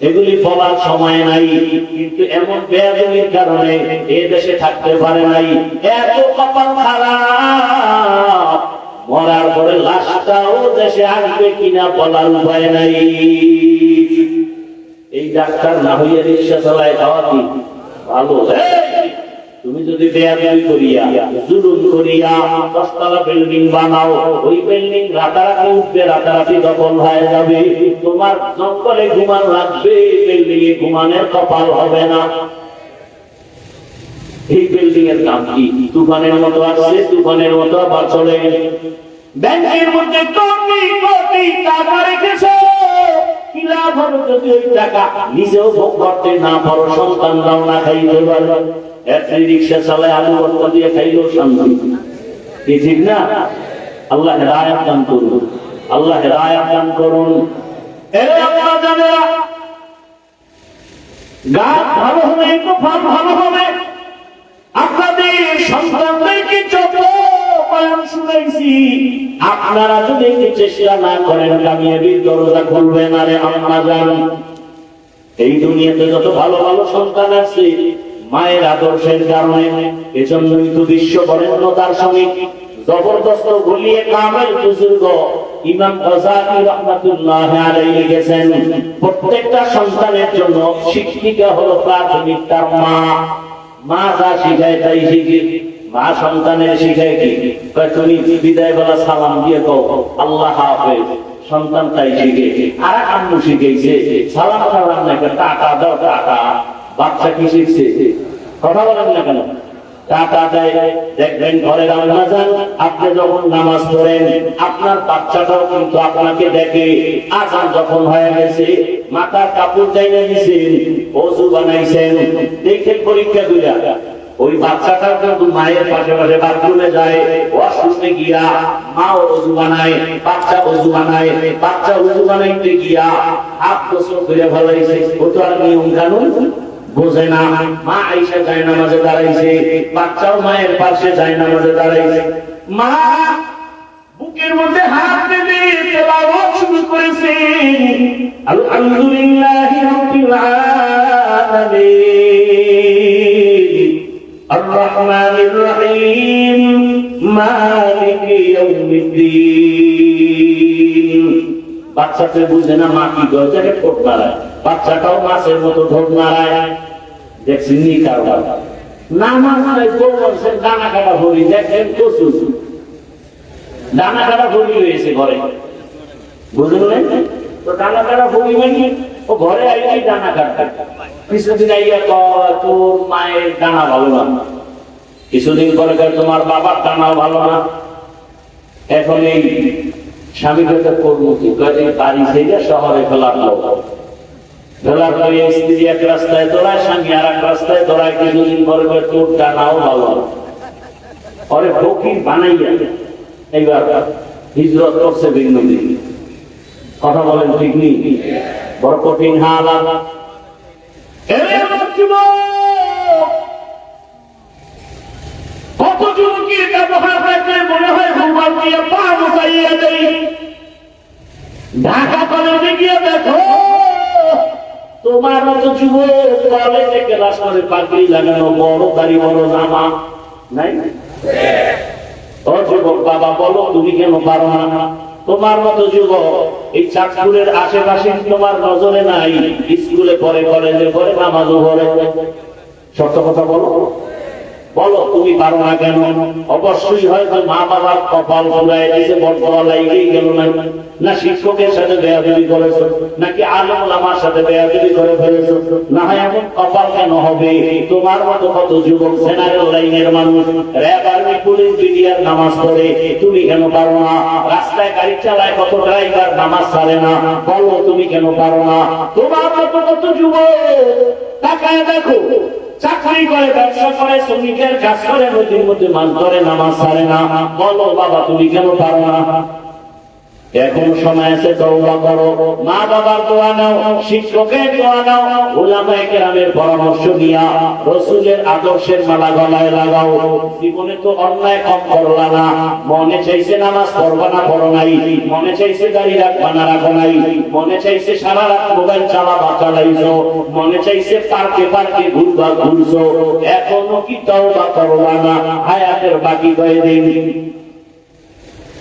এগুলি বলার সময় নাই, কিন্তু এমন বেয়াদবির কারণে এ দেশে থাকতে পারে নাই। এত কপাল খারাপ, মরার পরে লাশটাও দেশে আসবে কিনা বলার উপায় নাই। এই ডাক্তার না হইয়া রিক্সা চালায় খাওয়া কি? ভালো তুমি যদি বেয়াদবি করিয়া, জুলুম করিয়া দশতলা বিল্ডিং বানাও, ওই বিল্ডিং রাতারাতি উঠবে, রাতারাতি দখল হয়ে যাবে। তোমার জঙ্গলে ঘুমান লাগবে বিল্ডিং এ ঘুমানের কপাল হবে না। এই বিল্ডিং এর নাম কি? তুফানের মতো তুফানের মতো আবার চলে গেছে ব্যাংকের মধ্যে কোটি কোটি টাকা রেখেছে। কি লাভ যদি ওই টাকা? নিজেও ভোগ করতে না পারো, সন্তানরাও না খাইতে পারবে আপনারা যদি চেষ্টা না করেন কামিয়াবির দরজা খুলবেন আরে আমরা জানি। এই দুনিয়াতে যত ভালো ভালো সন্তান আছে মায়ের আদর্শের কারণে এজন্যই তো বিশ্ব বরেণ্য দার্শনিক জবরদস্ত গলিয়ে কামের বুজুর্গ ইমাম রহমাতুল্লাহ লিখেছেন প্রত্যেকটা সন্তানের জন্য শিক্ষিকা হলো প্রাথমিক তার মা। মা যা শিখায় তাই শিখে মা সন্তানের শিখায় কি? তুমি বিদায় বেলা সালাম দিয়ে আল্লাহ হাফেজ সন্তান তাই শিখে আর আম্মু শিখেছে সালাম সালাম না কয়, টাকা দাও টাকা বাচ্চা কি শিখছে কথা বলেন না কেন? টাকা দেয়, দেখবেন আপনি যখন নামাজ পড়েন, আপনার বাচ্চাটাও কিন্তু আপনাকে দেখে যখন হয়ে গেছে, মাথার কাপড় অজু বানাইছেন, দেখে পরীক্ষা ওই বাচ্চাটা কিন্তু মায়ের পাশে পাশে বাথরুমে যায়, ওয়াশরুমে গিয়া মা অজু বানায়, বাচ্চা অজু বানায়, বাচ্চা অজু বানাইতে গিয়া হাত গোসল করে ফেলাইছে। ও তো আর নিয়ম কানুন? বোঝে না। মা আইসা যায় নামাজে দাঁড়াইছে, বাচ্চাও মায়ের পাশে যায় নামাজে দাঁড়াইছে। মা, বুকের মধ্যে হাত তেলাওয়াত শুরু করেছে। রাব্বিল আলামিন। আর রহিম। ইয়াউমিদ্দিন। বাচ্চাকে বুঝে না মা কি করে? ঠোঁট নাড়ায় বাচ্চাটাও মাছের মতো ঠোঁট নাড়ায় দেখছেন নি কারবার না মাথায় গোবরসের দানা কাটা ভরি, দেখেন কচু। দানা কাটা ভরি রয়েছে ঘরে। বুঝলেন তো দানা কাটা ভরি মানে ও ঘরে আইলেই দানা কাটতে কিছুদিন আইয়া তোর মায়ের দানা ভালো না। কিছুদিন পরে তোমার বাবার দানাও ভালো না। এখন এই স্বামী কথা করব, কি বাড়ি থেকে শহরে ফেলার লোক। ফেলার পরে স্ত্রী এক রাস্তায় দৌড়ায়, স্বামী আর এক রাস্তায় দৌড়ায়, কিছুদিন পরে তোর ডানাও ভালো। পরে ফকির বানাইয়া এইবার হিজরত করছে দিন কথা বলেন ঠিক নেই? বড় কঠিন কত যুবকের ব্যবহার মনে হয় মোবাইল দিয়ে পা মুসাইয়া দেই ঢাকা কলেজে গিয়ে দেখো, তোমার মতো যুবক কলেজে ক্লাস করে পাগড়ি লাগানো বড় দাড়ি, বড় জামা। নাই? যুবক বাবা, বলো তুমি কেন পারো না? তোমার মতো যুবক, এই চাঁদপুরের আশেপাশে তোমার নজরে নাই। স্কুলে পরে কলেজে পড়ে, নামাজও পড়ে। সত্য কথা বলো। বলো, তুমি পারো না কেন? অবশ্যই হয়তো মা বাবার কপাল ফুলায় দিয়েছে বটতলা লাগিয়েই গেল না। না শিক্ষকের সাথে বেয়াদবি করেছ, নাকি আলম লামার সাথে বেয়াদবি করে ফেলেছো? না হয় এমন কপাল কেন হবে? তোমার মতো কত যুবক জেনারেল লাইনের মানুষ, র্যাব আর্মি, পুলিশ বিডিআর নামাজ পড়ে, তুমি কেন পারো না? রাস্তায় গাড়ি চালায় কত ড্রাইভার নামাজ ছাড়ে না? বলো, তুমি কেন পারো না? তোমার মতো কত যুবক, তাকায় দেখো। চাকরি করে, ব্যবসা করে, শ্রমিকের কাজ করে নদীর মধ্যে মাছ ধরে নামাজ ছাড়ে না। বলো, বাবা, তুমি কেন পারো না? এখন সময় আছে, তওবা করো। মা বাবার দোয়া নাও, শিক্ষকের দোয়া নাও ওলামায়ে কেরামের পরামর্শ নিয়া রসুলের আদর্শের মালা গলায় লাগাও। জীবনে তো অন্যায় কম করলা না। মনে চাইছে নামাজ পড়বা না, পড়ো নাই। মনে চাইছে দাড়ি রাখবা না, রাখো নাই। মনে চাইছে সারা রাত মোবাইল চালাবা, চালাইছো। মনে চাইছে পার্কে পার্কে ঘুরবা, ঘুরছো। এখনও কি তওবা করলা না? হায়াতের বাকি কয়েকদিন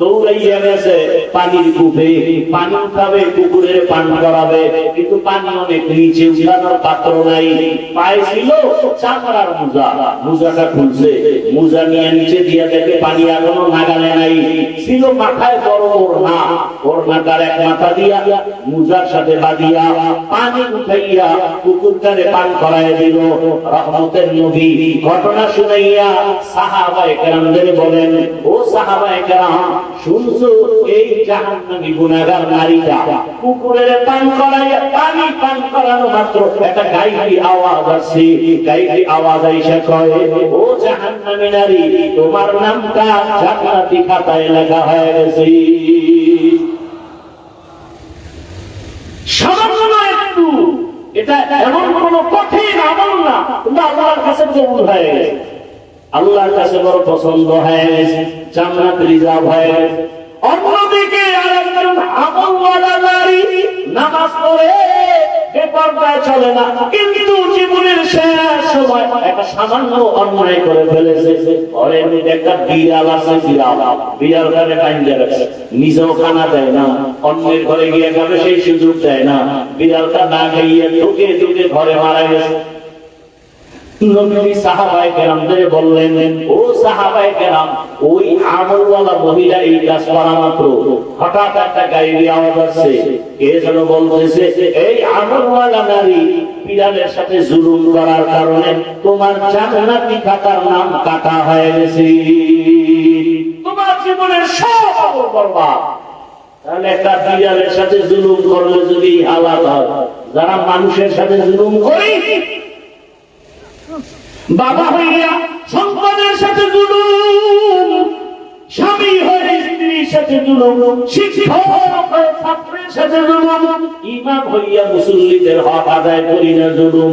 দৌড়াইয়া গেছে, পানির কূপে। পানি উঠাবে, কুকুরের পান করাবে। কিন্তু পানি অনেক নিচে, উঠানোর পাত্র নাই। পায়ে ছিল চামড়ার মোজা। মোজাটা খুলছে। মোজা নিয়ে নিচে দিয়ে দেখে পানি এখনও নাগালে নাই। ছিল মাথায় বড় ওড়না। ওড়নাটার এক মাথা দিয়া মোজার সাথে বাঁধিয়া পানি উঠাইয়া কুকুরটারে পান করায় দিল। রহমতের নবী ঘটনা শুনাইয়া সাহাবায়ে কেরামদের বলেন, ও সাহাবায়ে কেরাম শুনছো এই জাহান্নামী নারীটা? কুকুরের পান করাইয়া, পানি পান করানো মাত্র। একটা আওয়াজ আওয়াজ কয়, ও জাহান্নামী নারী, তোমার নামটা খাতায় লেখা হয়ে গেছে। এটা এমন কোন কঠিন আমল না। কিন্তু আল্লাহর কাছে হয়ে গেছে। আল্লাহর কাছে বড় পছন্দ হয়ে, জান্নাত রিজার্ভ হয়ে। অন্যদিকে আরেকজন আমলওয়ালা নারী নামাজ পড়ে, বেপরদায় চলে না, কিন্তু জীবনের শেষ সময় একটা সামান্য অন্যায় করে ফেলেছে। মধ্যে একটা বিড়াল আছে, বিড়াল। বিড়াল ঘরে বাইন্দে রাখছে নিজেও খানা দেয় না, অন্যের ঘরে গিয়ে খাবে সেই সুযোগ দেয় না। বিড়ালটা না খাইয়ে ঢুকে ঢুকে ঘরে মারা গেছে। সাথে জুলুম করার কারণে তোমার খাতার নাম কাটা হয়ে গেছে। তোমার জীবনের সব একটা বিড়ালের সাথে জুলুম করলে যদি হয়, যারা মানুষের সাথে জুলুম করে বাবা হইয়া সন্তানের সাথে জুলুম, স্বামী হয়ে স্ত্রীর সাথে জুলুম, শিক্ষক হয়ে ছাত্রের সাথে জুলুম, ইমাম হইয়া মুসল্লিদের হক আদায় করি না জুলুম।